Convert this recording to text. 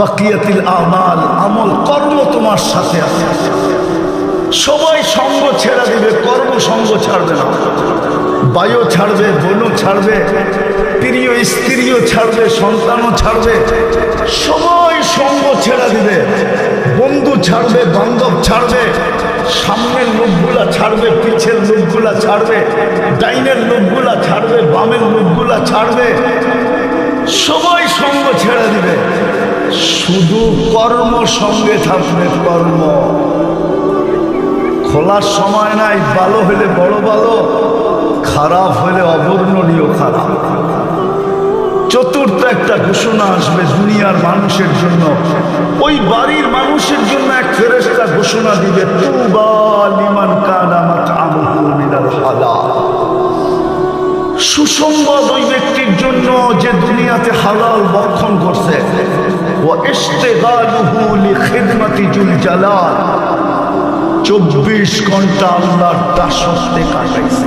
বাকিয়াতিল আমাল, আমল, কর্ম তোমার সাথে আছে। সবাই সঙ্গ ছেড়ে দিবে, কর্ম সঙ্গ ছাড়বে না। বায়ু ছাড়বে, বোনও ছাড়বে প্রিয় স্ত্রীও ছাড়বে, সন্তানও ছাড়বে। সবাই সঙ্গ ছেড়ে দিবে। বন্ধু ছাড়বে, বান্ধব ছাড়বে, সামনের লোকগুলা ছাড়বে, পিছের লোকগুলা ছাড়বে, ডাইনের লোকগুলা ছাড়বে, বামের লোকগুলা ছাড়বে। সবাই সঙ্গ ছেড়ে দিবে। শুধু কর্ম, সঙ্গে থাকবে কর্ম। খোলার সময় নাই, ভালো হলে বড় ভালো, খারাপ হলে অবর্ণনীয় খারাপ। চতুর্থ একটা ঘোষণা আসবে দুনিয়ার মানুষের জন্য। ওই বাড়ির মানুষের জন্য এক ফেরেস্তা ঘোষণা দিবে, তুবা লিমান কানা মাতআমুহু মিনাল হালাল। সুসংবাদ ওই ব্যক্তির জন্য যে দুনিয়াতে হালাল বক্ষণ করছে। চব্বিশ ঘণ্টা আল্লাহর দাসত্বে কাটাইছে।